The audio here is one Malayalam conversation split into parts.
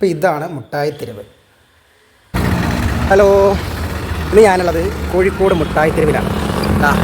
അപ്പോൾ ഇതാണ് മുട്ടായി തെരുവ്. ഹലോ ഇന്ന് ഞാനുള്ളത് കോഴിക്കോട് മുട്ടായി തെരുവിലാണ്.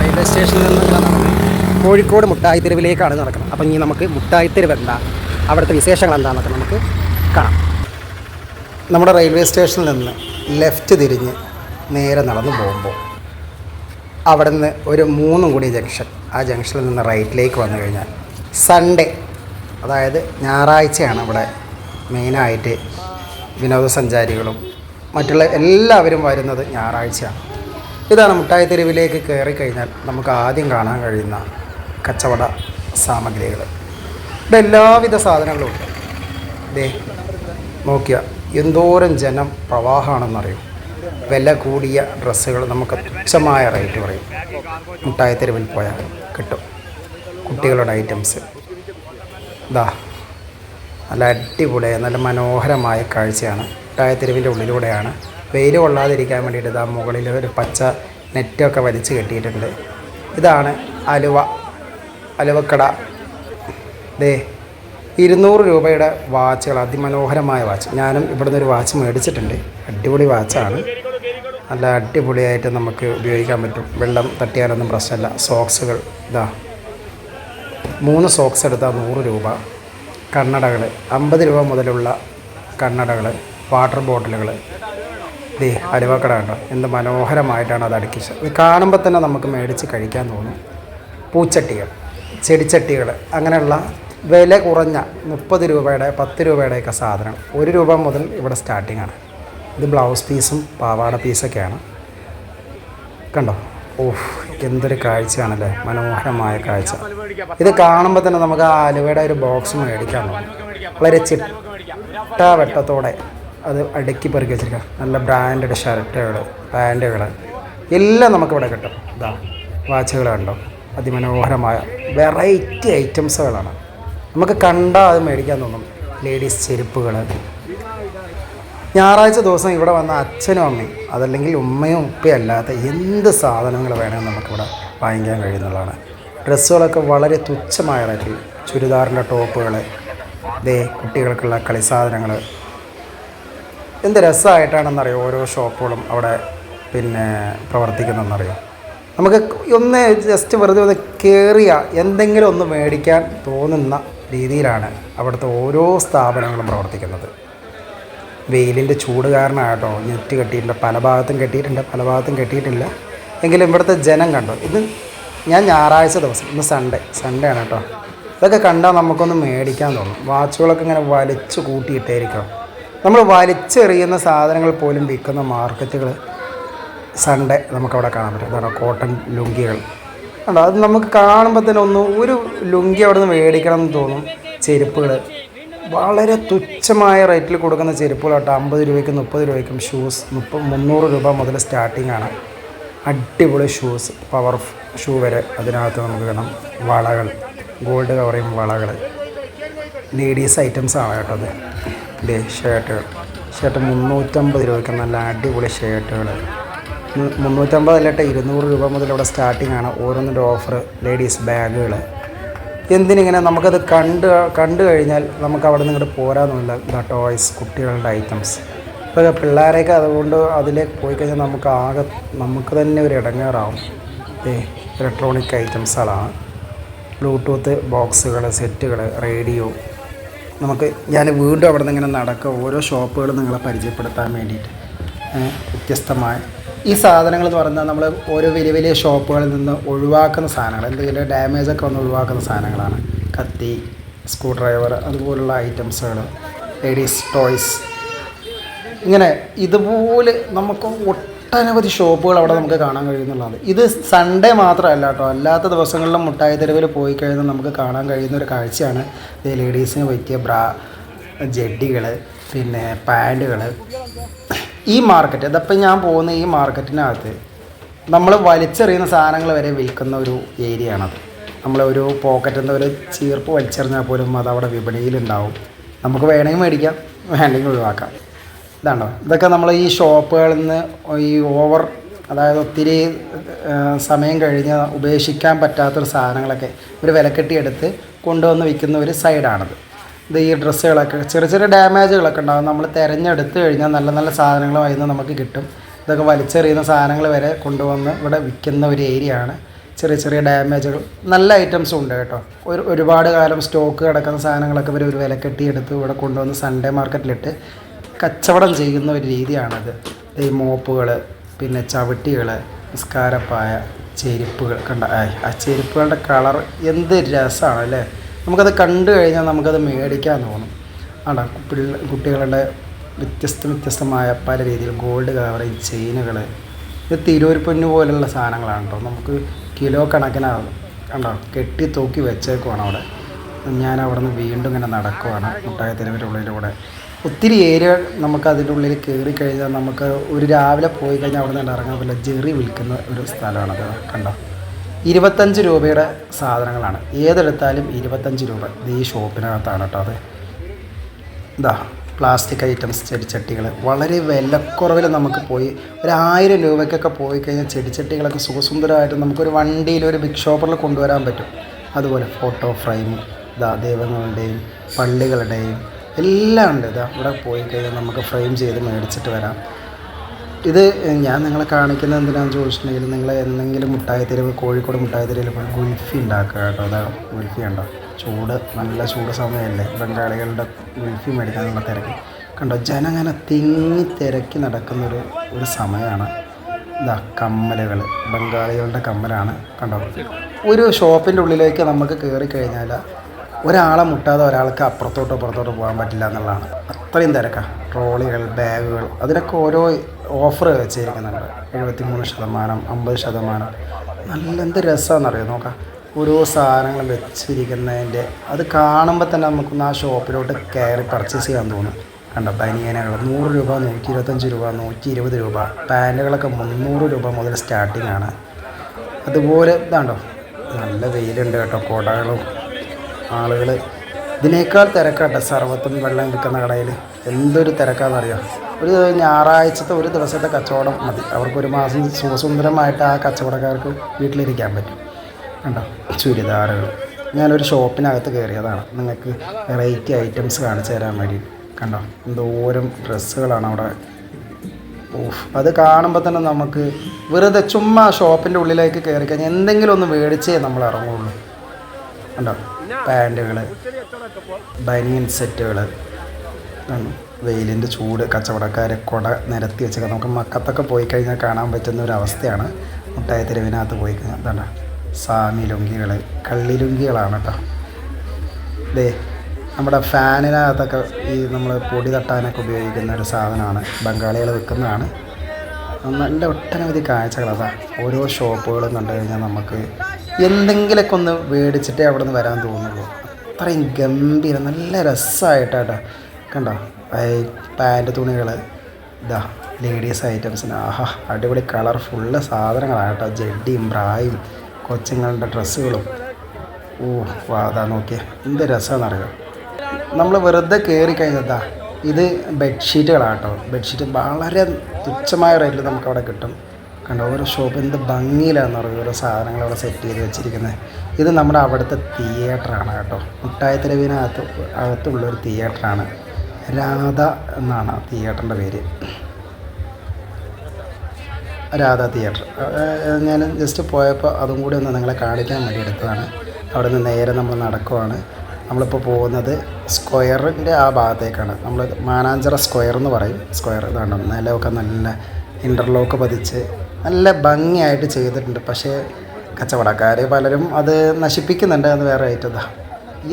റെയിൽവേ സ്റ്റേഷനിൽ നിന്നുള്ള കോഴിക്കോട് മുട്ടായി തെരുവിലേക്കാണ് നടക്കുന്നത്. അപ്പം ഇനി നമുക്ക് മുട്ടായി തെരുവ് എന്താ അവിടുത്തെ വിശേഷങ്ങൾ എന്താണെന്നൊക്കെ നമുക്ക് കാണാം. നമ്മുടെ റെയിൽവേ സ്റ്റേഷനിൽ നിന്ന് ലെഫ്റ്റ് തിരിഞ്ഞ് നേരെ നടന്നു പോകുമ്പോൾ അവിടെ നിന്ന് ഒരു മൂന്നും കൂടി ജംഗ്ഷൻ ആ ജംഗ്ഷനിൽ നിന്ന് റൈറ്റിലേക്ക് വന്നു കഴിഞ്ഞാൽ സൺഡേ അതായത് ഞായറാഴ്ചയാണ് ഇവിടെ മെയിനായിട്ട് വിനോദസഞ്ചാരികളും മറ്റുള്ള എല്ലാവരും വരുന്നത് ഞായറാഴ്ചയാണ്. ഇതാണ് മുട്ടായി തെരുവിലേക്ക് കയറി കഴിഞ്ഞാൽ നമുക്ക് ആദ്യം കാണാൻ കഴിയുന്ന കച്ചവട സാമഗ്രികൾ. ഇവിടെ എല്ലാവിധ സാധനങ്ങളും ഉണ്ട്. ദേ നോക്കിയ എന്തോരം ജനം പ്രവാഹമാണെന്നറിയും? വില കൂടിയ ഡ്രസ്സുകൾ നമുക്ക് തുച്ഛമായ റേറ്റ് പറയും. മുട്ടായി തെരുവിൽ പോയാൽ കിട്ടും. കുട്ടികളുടെ ഐറ്റംസ്. ഇതാ നല്ല അടിപൊളിയായ നല്ല മനോഹരമായ കാഴ്ചയാണ്. മുട്ടായി തെരുവിന്റെ ഉള്ളിലൂടെയാണ്. വെയിൽ കൊള്ളാതിരിക്കാൻ വേണ്ടിയിട്ട് ഇതാ മുകളിൽ ഒരു പച്ച നെറ്റൊക്കെ വലിച്ച് കെട്ടിയിട്ടുണ്ട്. ഇതാണ് അലുവ അലുവക്കട. ദേ ഇരുന്നൂറ് രൂപയുടെ വാച്ചുകൾ അതിമനോഹരമായ വാച്ച്. ഞാനും ഇവിടുന്ന് ഒരു വാച്ച് മേടിച്ചിട്ടുണ്ട്. അടിപൊളി വാച്ചാണ്. നല്ല അടിപൊളിയായിട്ട് നമുക്ക് ഉപയോഗിക്കാൻ പറ്റും. വെള്ളം തട്ടിയാലൊന്നും പ്രശ്നമില്ല. സോക്സുകൾ ഇതാ മൂന്ന് സോക്സ് എടുത്താൽ നൂറ് രൂപ. കണ്ണടകൾ അമ്പത് രൂപ മുതലുള്ള കണ്ണടകൾ വാട്ടർ ബോട്ടിലുകൾ ദേ അലുവക്കട കണ്ടോ? എന്ത് മനോഹരമായിട്ടാണ് അത് അടുക്കിച്ചത്. ഇത് കാണുമ്പോൾ തന്നെ നമുക്ക് മേടിച്ച് കഴിക്കാൻ തോന്നും. പൂച്ചട്ടികൾ ചെടിച്ചട്ടികൾ അങ്ങനെയുള്ള വില കുറഞ്ഞ മുപ്പത് രൂപയുടെ പത്ത് രൂപയുടെയൊക്കെ സാധനം ഒരു രൂപ മുതൽ ഇവിടെ സ്റ്റാർട്ടിങ്ങാണ് ഇത് ബ്ലൗസ് പീസും പാവാട പീസൊക്കെയാണ് കണ്ടോ? ഓഹ് എന്തൊരു കാഴ്ചയാണല്ലേ. മനോഹരമായ കാഴ്ച. ഇത് കാണുമ്പോൾ തന്നെ നമുക്ക് ആ ആലുവയുടെ ഒരു ബോക്സ് മേടിക്കാൻ വളരെ ചിട്ട വെട്ടത്തോടെ അത് അടുക്കി പെറുക്കി വെച്ചിരിക്കുക നല്ല ബ്രാൻഡഡ് ഷർട്ടുകൾ പാന്റുകൾ എല്ലാം നമുക്കിവിടെ കിട്ടും. ഇതാ വാച്ചുകൾ കണ്ടോ? അതിമനോഹരമായ വെറൈറ്റി ഐറ്റംസുകളാണ് നമുക്ക് കണ്ടാൽ അത് മേടിക്കാൻ തോന്നും. ലേഡീസ് ചെരുപ്പുകൾ ഞായറാഴ്ച ദിവസം ഇവിടെ വന്ന അച്ഛനും അമ്മയും അതല്ലെങ്കിൽ ഉമ്മയും ഉപ്പയും അല്ലാത്ത എന്ത് സാധനങ്ങൾ വേണമെങ്കിൽ നമുക്കിവിടെ വാങ്ങിക്കാൻ കഴിയുന്നതാണ്. ഡ്രസ്സുകളൊക്കെ വളരെ തുച്ഛമായ റേറ്റിൽ ചുരിദാറിന്റെ ടോപ്പുകൾ ദേ കുട്ടികൾക്കുള്ള കളി സാധനങ്ങൾ. എന്ത് രസമായിട്ടാണെന്നറിയോ ഓരോ ഷോപ്പുകളും അവിടെ പിന്നെ പ്രവർത്തിക്കുന്നതെന്നറിയോ? നമുക്ക് ഒന്ന് ജസ്റ്റ് വെറുതെ ഒന്ന് കയറിയ എന്തെങ്കിലും ഒന്ന് മേടിക്കാൻ തോന്നുന്ന രീതിയിലാണ് അവിടുത്തെ ഓരോ സ്ഥാപനങ്ങളും പ്രവർത്തിക്കുന്നത്. വെയിലിന്റെ ചൂട് കാരണമായിട്ടോ നെറ്റ് കെട്ടിയിട്ടില്ല പല ഭാഗത്തും കെട്ടിയിട്ടുണ്ട്. പല ഭാഗത്തും കെട്ടിയിട്ടില്ല. എങ്കിലും ഇവിടുത്തെ ജനം കണ്ടോ? ഇത് ഞാൻ ഞായറാഴ്ച ദിവസം ഇന്ന് സൺഡേ സൺഡേ ആണ് കേട്ടോ. ഇതൊക്കെ കണ്ടാൽ നമുക്കൊന്ന് മേടിക്കാൻ തോന്നും. വാച്ചുകളൊക്കെ ഇങ്ങനെ വലിച്ചു കൂട്ടിയിട്ടേയിരിക്കും നമ്മൾ വലിച്ചെറിയുന്ന സാധനങ്ങൾ പോലും വിൽക്കുന്ന മാർക്കറ്റുകൾ സൺഡേ നമുക്കവിടെ കാണാൻ പറ്റും. അതാണ് കോട്ടൺ ലുങ്കികൾ. കണ്ടോ? അത് നമുക്ക് കാണുമ്പോൾ തന്നെ ഒന്ന് ഒരു ലുങ്കി അവിടെ നിന്ന് മേടിക്കണം എന്ന് തോന്നും. ചെരുപ്പുകൾ. വളരെ തുച്ഛമായ റേറ്റിൽ കൊടുക്കുന്ന ചെരുപ്പുകളാട്ടോ അമ്പത് രൂപയ്ക്കും മുപ്പത് രൂപയ്ക്കും ഷൂസ് മുപ്പ മുന്നൂറ് രൂപ മുതൽ സ്റ്റാർട്ടിംഗ് ആണ്. അടിപൊളി ഷൂസ് പവർ ഷൂ വരെ അതിനകത്ത് നമുക്ക് വേണം വളകൾ. ഗോൾഡ് കവർ ചെയ്യും വളകൾ. ലേഡീസ് ഐറ്റംസ് ആണ് കേട്ടോ അത്. ഇതേ ഷർട്ടുകൾ ഷർട്ട് മുന്നൂറ്റമ്പത് രൂപയ്ക്ക് നല്ല അടിപൊളി ഷർട്ടുകൾ മുന്നൂറ്റമ്പത് അല്ലട്ടെ ഇരുന്നൂറ് രൂപ മുതൽ ഇവിടെ സ്റ്റാർട്ടിംഗ് ആണ്. ഓരോന്നിന്റെ ഓഫർ ലേഡീസ് ബാഗുകൾ എന്തിനിങ്ങനെ നമുക്കത് കണ്ട് കണ്ടു കഴിഞ്ഞാൽ നമുക്ക് അവിടെ നിന്ന് ഇങ്ങോട്ട് പോരാന്നില്ല ടോയ്സ് കുട്ടികളുടെ ഐറ്റംസ് ഇപ്പോൾ പിള്ളേരെയൊക്കെ അതുകൊണ്ട് അതിലേക്ക് പോയി കഴിഞ്ഞാൽ നമുക്ക് ആകെ നമുക്ക് തന്നെ ഒരു ഇടങ്ങേറാവും. ഏ ഇലക്ട്രോണിക് ഐറ്റംസുകളാണ് ബ്ലൂടൂത്ത് ബോക്സുകൾ സെറ്റുകൾ റേഡിയോ നമുക്ക് ഞാൻ വീണ്ടും അവിടെ നിന്ന് ഇങ്ങനെ നടക്കുക. ഓരോ ഷോപ്പുകളും നിങ്ങളെ പരിചയപ്പെടുത്താൻ വേണ്ടിയിട്ട്. വ്യത്യസ്തമായ ഈ സാധനങ്ങൾ എന്ന് പറഞ്ഞാൽ നമ്മൾ ഓരോ വലിയ വലിയ ഷോപ്പുകളിൽ നിന്ന് ഒഴിവാക്കുന്ന സാധനങ്ങൾ എന്തെങ്കിലും ഡാമേജ് ഒക്കെ വന്ന് ഒഴിവാക്കുന്ന സാധനങ്ങളാണ്. കത്തി സ്ക്രൂ ഡ്രൈവർ അതുപോലുള്ള ഐറ്റംസുകൾ ലേഡീസ് ടോയ്സ് ഇങ്ങനെ ഇതുപോലെ നമുക്ക് ഒട്ടനവധി ഷോപ്പുകൾ അവിടെ നമുക്ക് കാണാൻ കഴിയുന്നുള്ളതാണ്. ഇത് സൺഡേ മാത്രമല്ല കേട്ടോ. അല്ലാത്ത ദിവസങ്ങളിലും മുട്ടായി തെരുവിൽ പോയി കഴിഞ്ഞാൽ നമുക്ക് കാണാൻ കഴിയുന്ന ഒരു കാഴ്ചയാണ്. ലേഡീസിന് പറ്റിയ ബ്രാ ജഡ്ഡികൾ പിന്നെ പാന്റുകൾ ഈ മാർക്കറ്റ് ഇതപ്പം ഞാൻ പോകുന്ന ഈ മാർക്കറ്റിനകത്ത് നമ്മൾ വലിച്ചെറിയുന്ന സാധനങ്ങൾ വരെ വിൽക്കുന്ന ഒരു ഏരിയ ആണത് നമ്മൾ ഒരു പോക്കറ്റിൽ നിന്ന് ഒരു ചീർപ്പ് വലിച്ചെറിഞ്ഞാൽ പോലും അത് അവിടെ വിപണിയിലുണ്ടാവും. നമുക്ക് വേണമെങ്കിൽ മേടിക്കാം വേണമെങ്കിൽ ഒഴിവാക്കാം. ഇതാണോ? ഇതൊക്കെ നമ്മൾ ഈ ഷോപ്പുകളിൽ നിന്ന് ഈ ഓവർ അതായത് ഒത്തിരി സമയം കഴിഞ്ഞ് ഉപേക്ഷിക്കാൻ പറ്റാത്തൊരു സാധനങ്ങളൊക്കെ ഒരു വിലക്കെട്ടി എടുത്ത് കൊണ്ടുവന്ന് വിൽക്കുന്ന ഒരു സൈഡാണത് ഇത് ഈ ഡ്രസ്സുകളൊക്കെ ചെറിയ ചെറിയ ഡാമേജുകളൊക്കെ ഉണ്ടാകും നമ്മൾ തിരഞ്ഞെടുത്ത് കഴിഞ്ഞാൽ നല്ല നല്ല സാധനങ്ങൾ വരുന്ന നമുക്ക് കിട്ടും. ഇതൊക്കെ വലിച്ചെറിയുന്ന സാധനങ്ങൾ വരെ കൊണ്ടുവന്ന് ഇവിടെ വിൽക്കുന്ന ഒരു ഏരിയ ആണ്. ചെറിയ ചെറിയ ഡാമേജുകൾ. നല്ല ഐറ്റംസും ഉണ്ട് കേട്ടോ. ഒരു ഒരുപാട് കാലം സ്റ്റോക്ക് കിടക്കുന്ന സാധനങ്ങളൊക്കെ ഇവർ ഒരു വില കെട്ടിയെടുത്ത് ഇവിടെ കൊണ്ടുവന്ന് സൺഡേ മാർക്കറ്റിലിട്ട് കച്ചവടം ചെയ്യുന്ന ഒരു രീതിയാണത്. ഈ മോപ്പുകൾ പിന്നെ ചവിട്ടികൾ നിസ്കാരപ്പായ ചെരുപ്പുകൾ. കണ്ട ആ ചെരുപ്പുകളുടെ കളർ എന്ത് രസമാണ് അല്ലേ? നമുക്കത് കണ്ടു കഴിഞ്ഞാൽ നമുക്കത് മേടിക്കാൻ തോന്നും. പിള്ള കുട്ടികളുടെ വ്യത്യസ്ത വ്യത്യസ്തമായ പല രീതിയിൽ ഗോൾഡ് കവറേജ് ചെയിനുകൾ ഇത് തിരൂർ പൊന്നു പോലുള്ള സാധനങ്ങളാണ് കേട്ടോ നമുക്ക് കിലോ കണക്കിനാണ്. കണ്ടോ? കെട്ടി തൂക്കി വെച്ചേക്കുവാണ് അവിടെ. ഞാൻ അവിടെ നിന്ന് വീണ്ടും ഇങ്ങനെ നടക്കുവാണ് മുട്ടായ തെരുവിന്റെ ഉള്ളിലൂടെ. ഒത്തിരി ഏരിയ നമുക്ക് അതിന്റെ ഉള്ളിൽ കയറി കഴിഞ്ഞാൽ നമുക്ക് ഒരു രാവിലെ പോയി കഴിഞ്ഞാൽ അവിടെ നിന്ന് ഇറങ്ങാൻ പറ്റില്ല. ജെറി വിൽക്കുന്ന ഒരു സ്ഥലമാണത്. കണ്ടോ? ഇരുപത്തഞ്ച് രൂപയുടെ സാധനങ്ങളാണ്. ഏതെടുത്താലും ഇരുപത്തഞ്ച് രൂപ. ഇത് ഈ ഷോപ്പിനകത്താണ് കേട്ടോ അത്. ഇതാ പ്ലാസ്റ്റിക് ഐറ്റംസ് ചെടിച്ചട്ടികൾ വളരെ വിലക്കുറവിൽ നമുക്ക് പോയി ഒരു ആയിരം രൂപയ്ക്കൊക്കെ പോയി കഴിഞ്ഞാൽ ചെടിച്ചട്ടികളൊക്കെ സുഖസുന്ദരമായിട്ട് നമുക്കൊരു വണ്ടിയിൽ ഒരു ബിഗ് ഷോപ്പറിൽ കൊണ്ടുവരാൻ പറ്റും. അതുപോലെ ഫോട്ടോ ഫ്രെയിം ഇതാ ദൈവങ്ങളുടെയും പള്ളികളുടെയും എല്ലാം ഉണ്ട്. ഇതാ ഇവിടെ പോയി കഴിഞ്ഞാൽ നമുക്ക് ഫ്രെയിം ചെയ്ത് മേടിച്ചിട്ട് വരാം. ഇത് ഞാൻ നിങ്ങളെ കാണിക്കുന്നത് എന്തിനാണെന്ന് ചോദിച്ചിട്ടുണ്ടെങ്കിൽ നിങ്ങൾ എന്തെങ്കിലും മുട്ടായി തെരുവ് കോഴിക്കോട് മുട്ടായി തെരുവിൽ പോയി ഗുൽഫി ഉണ്ടാക്കുക കേട്ടോ. അതാ ഗുൽഫി ഉണ്ടോ ചൂട് നല്ല ചൂട് സമയമല്ലേ ബംഗാളികളുടെ ഗുൽഫി മേടിക്കാനുള്ള തിരക്ക്. കണ്ടോ ജനം അങ്ങനെ തിങ്ങി തിരക്കി നടക്കുന്നൊരു ഒരു സമയമാണ് ഇതാ കമ്മലുകൾ ബംഗാളികളുടെ കമ്മലാണ്. കണ്ടോ? ഒരു ഷോപ്പിന്റെ ഉള്ളിലേക്ക് നമുക്ക് കയറി കഴിഞ്ഞാൽ ഒരാളെ മുട്ടാതെ ഒരാൾക്ക് അപ്പുറത്തോട്ടോ പുറത്തോട്ടോ പോകാൻ പറ്റില്ല എന്നുള്ളതാണ്. അത്രയും തിരക്കാണ് ട്രോളികൾ ബാഗുകൾ അതിനൊക്കെ ഓരോ ഓഫർ വെച്ചിരിക്കുന്നുണ്ട്. എഴുപത്തി മൂന്ന് ശതമാനം അമ്പത് ശതമാനം. നല്ല എന്ത് രസമാണെന്നറിയോ നോക്കാം. ഓരോ സാധനങ്ങൾ വെച്ചിരിക്കുന്നതിന്റെ അത് കാണുമ്പോൾ തന്നെ നമുക്കൊന്ന് ആ ഷോപ്പിലോട്ട് കയറി പർച്ചേസ് ചെയ്യാൻ തോന്നും. കണ്ടോ? ബനിയനകൾ നൂറ് രൂപ നൂറ്റി ഇരുപത്തഞ്ച് രൂപ നൂറ്റി ഇരുപത് രൂപ. പാന്റുകളൊക്കെ മുന്നൂറ് രൂപ മുതൽ സ്റ്റാർട്ടിംഗ് ആണ്. അതുപോലെ ഇതാണ്ടോ? നല്ല വെയിലുണ്ട് കേട്ടോ കുടകളും ആളുകൾ ഇതിനേക്കാൾ തിരക്കാട്ടെ സർവത്തും വെള്ളം വിൽക്കുന്ന കടയിൽ. എന്തൊരു തിരക്കാണെന്നറിയാം ഒരു ഞായറാഴ്ചത്തെ ഒരു ദിവസത്തെ കച്ചവടം മതി. അവർക്കൊരു മാസം സുഖസുന്ദരമായിട്ട് ആ കച്ചവടക്കാർക്ക് വീട്ടിലിരിക്കാൻ പറ്റും. കണ്ടോ? ചുരിദാറുകൾ. ഞാനൊരു ഷോപ്പിനകത്ത് കയറിയതാണ്. നിങ്ങൾക്ക് വെറൈറ്റി ഐറ്റംസ് കാണിച്ചു തരാൻ വേണ്ടി കണ്ടോ? എന്തോരം ഡ്രസ്സുകളാണ് അവിടെ. ഓഫ് അത് കാണുമ്പോൾ തന്നെ നമുക്ക് വെറുതെ ചുമ്മാ ഷോപ്പിന്റെ ഉള്ളിലേക്ക് കയറി കഴിഞ്ഞാൽ എന്തെങ്കിലും ഒന്ന് മേടിച്ചേ നമ്മൾ ഇറങ്ങുള്ളൂ. കണ്ടോ? പാന്റുകൾ ബനിയൻ സെറ്റുകൾ വെയിലിന്റെ ചൂട് കച്ചവടക്കാരെ കുട നിരത്തി വെച്ചൊക്കെ. നമുക്ക് മക്കത്തൊക്കെ പോയി കഴിഞ്ഞാൽ കാണാൻ പറ്റുന്ന ഒരു അവസ്ഥയാണ്. മുട്ടായി തെരുവിനകത്ത് പോയി കഴിഞ്ഞാൽ എന്താണ് സാമി ലുങ്കികൾ കള്ളി ലുങ്കികളാണ് കേട്ടോ ദേ നമ്മുടെ ഫാനിനകത്തൊക്കെ ഈ നമ്മൾ പൊടി തട്ടാനൊക്കെ ഉപയോഗിക്കുന്ന ഒരു സാധനമാണ്. ബംഗാളികൾ വിൽക്കുന്നതാണ്. നല്ല ഒട്ടനവധി കാഴ്ചകൾ അതാ. ഓരോ ഷോപ്പുകളും കണ്ടു കഴിഞ്ഞാൽ നമുക്ക് എന്തെങ്കിലുമൊക്കെ ഒന്ന് മേടിച്ചിട്ടേ അവിടെ നിന്ന് വരാൻ തോന്നുള്ളൂ. അത്രയും ഗംഭീരം നല്ല രസമായിട്ടാട്ടോ കണ്ടോ? പാന്റ് തുണികൾ ഇതാ ലേഡീസ് ഐറ്റംസിന്. ആഹാ അടിപൊളി കളർഫുള്ള് സാധനങ്ങളാണ് കേട്ടോ ജഡ്ഡിയും ബ്രായും കൊച്ചുങ്ങളുടെ ഡ്രസ്സുകളും. ഓ വാ അതാ നോക്കിയ. എന്ത് രസമാണെന്നറിയാം നമ്മൾ വെറുതെ കയറി കഴിഞ്ഞതാ ഇത് ബെഡ്ഷീറ്റുകളാട്ടോ. ബെഡ്ഷീറ്റ് വളരെ തുച്ഛമായ റേറ്റിൽ നമുക്കവിടെ കിട്ടും. കണ്ടോ? ഓരോ ഷോപ്പ് എന്ത് ഭംഗിയിലാണെന്ന് പറയും ഓരോ സാധനങ്ങൾ അവിടെ സെറ്റ് ചെയ്ത് വെച്ചിരിക്കുന്നത്. ഇത് നമ്മുടെ അവിടുത്തെ തിയേറ്ററാണ് കേട്ടോ. മുട്ടായി തെരുവിനകത്ത് അകത്തുള്ളൊരു തിയേറ്ററാണ് രാധ എന്നാണ് തിയേറ്ററിന്റെ പേര്. രാധ തിയേറ്റർ ഞാൻ ജസ്റ്റ് പോയപ്പോൾ അതും കൂടി ഒന്ന് നിങ്ങളെ കാണിക്കാൻ വേണ്ടി എടുത്തതാണ്. അവിടെ നിന്ന് നേരെ നമ്മൾ നടക്കുവാണ്. നമ്മളിപ്പോൾ പോകുന്നത് സ്ക്വയറിന്റെ ആ ഭാഗത്തേക്കാണ്. നമ്മൾ മാനാഞ്ചറ സ്ക്വയർ എന്ന് പറയും. സ്ക്വയർ ഇതാണ് നിലമൊക്കെ നല്ല ഇന്റർലോക്ക് പതിച്ച് നല്ല ഭംഗിയായിട്ട് ചെയ്തിട്ടുണ്ട്. പക്ഷേ കച്ചവടക്കാർ പലരും അത് നശിപ്പിക്കുന്നുണ്ട് എന്ന് വേറെ ഐറ്റതാ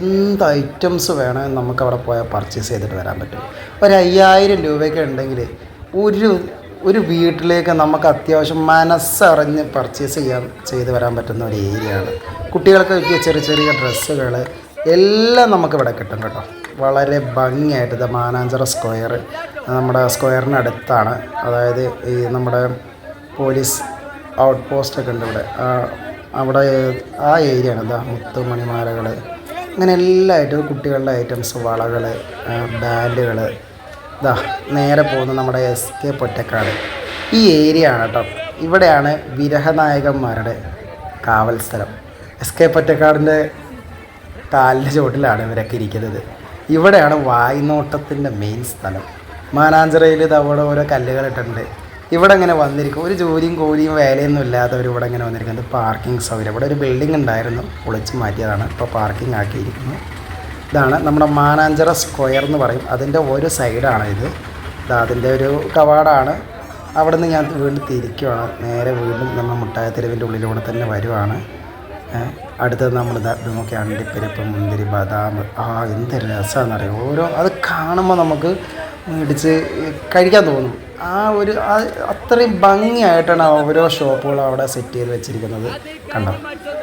എന്ത് ഐറ്റംസ് വേണമെങ്കിൽ നമുക്ക് അവിടെ പോയാൽ പർച്ചേസ് ചെയ്തിട്ട് വരാൻ പറ്റും. ഒരു അയ്യായിരം രൂപയൊക്കെ ഉണ്ടെങ്കിൽ ഒരു ഒരു വീട്ടിലേക്ക് നമുക്ക് അത്യാവശ്യം മനസ്സറിഞ്ഞ് പർച്ചേസ് ചെയ്യാൻ ചെയ്ത് വരാൻ പറ്റുന്ന ഒരു ഏരിയയാണ്. കുട്ടികൾക്ക് പറ്റിയ ചെറിയ ചെറിയ ഡ്രസ്സുകൾ എല്ലാം നമുക്കിവിടെ കിട്ടും കേട്ടോ. വളരെ ഭംഗിയായിട്ട് ഇത് മാനാഞ്ചിറ സ്ക്വയർ നമ്മുടെ സ്ക്വയറിനടുത്താണ്. അതായത് ഈ നമ്മുടെ പോലീസ് ഔട്ട് പോസ്റ്റൊക്കെ ഉണ്ട് ഇവിടെ. അവിടെ ആ ഏരിയ ആണ് ഇതാ മുത്തുമണിമാലകൾ അങ്ങനെ എല്ലായിട്ടും കുട്ടികളുടെ ഐറ്റംസ് വളകൾ ബാൻഡുകൾ ഇതാ നേരെ പോകുന്ന നമ്മുടെ എസ് കെ പൊറ്റക്കാട്. ഈ ഏരിയ ആണ് കേട്ടോ. ഇവിടെയാണ് വിരഹനായകന്മാരുടെ കാവൽ സ്ഥലം. എസ് കെ പൊറ്റക്കാടിന്റെ കാലിന്റെ ചുവട്ടിലാണ് ഇവരൊക്കെ ഇരിക്കുന്നത്. ഇവിടെയാണ് വായ്നോട്ടത്തിന്റെ മെയിൻ സ്ഥലം. മാനാഞ്ചിറയിൽ ഇത് അവിടെ ഓരോ കല്ലുകൾ ഇട്ടിട്ടുണ്ട്. ഇവിടെ ഇങ്ങനെ വന്നിരിക്കും. ഒരു ജോലിയും കൂലിയും വേലയൊന്നും ഇല്ലാത്തവർ ഇവിടെ ഇങ്ങനെ വന്നിരിക്കുന്നത് പാർക്കിംഗ് സൗകര്യം. ഇവിടെ ഒരു ബിൽഡിംഗ് ഉണ്ടായിരുന്നു. പൊളിച്ച് മാറ്റിയതാണ്. ഇപ്പോൾ പാർക്കിംഗ് ആക്കിയിരിക്കുന്നു. ഇതാണ് നമ്മുടെ മാനാഞ്ചിറ സ്ക്വയർ എന്ന് പറയും. അതിന്റെ ഒരു സൈഡാണ് ഇത്. അതിന്റെ ഒരു കവാടാണ്. അവിടെ നിന്ന് ഞാൻ വീണ്ടും തിരിക്കുവാണ്. നേരെ വീണ്ടും നമ്മൾ മുട്ടായ തെരുവിന്റെ ഉള്ളിലൂടെ തന്നെ വരുവാണ്. അടുത്തത് നമ്മൾ ഇതാ ഇത് നോക്കി അണ്ടിപ്പരിപ്പ് മുന്തിരി ബദാം. ആ എന്ത് രസമാണെന്നറിയാം ഓരോ അത് കാണുമ്പോൾ നമുക്ക് മേടിച്ച് കഴിക്കാൻ തോന്നും. ആ ഒരു അത്രയും ഭംഗിയായിട്ടാണ് ഓരോ ഷോപ്പുകളും അവിടെ സെറ്റ് ചെയ്ത് വെച്ചിരിക്കുന്നത്. കണ്ടോ?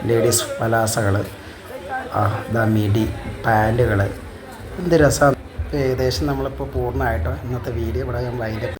ലേഡീസ് പലാസകൾ ഇതാ മിഡി പാന്റുകൾ എന്ത് രസമാണ് ഏകദേശം നമ്മളിപ്പോൾ പൂർണമായിട്ടോ? ഇന്നത്തെ വീഡിയോ ഇവിടെ ഞാൻ വൈൻഡപ്പ്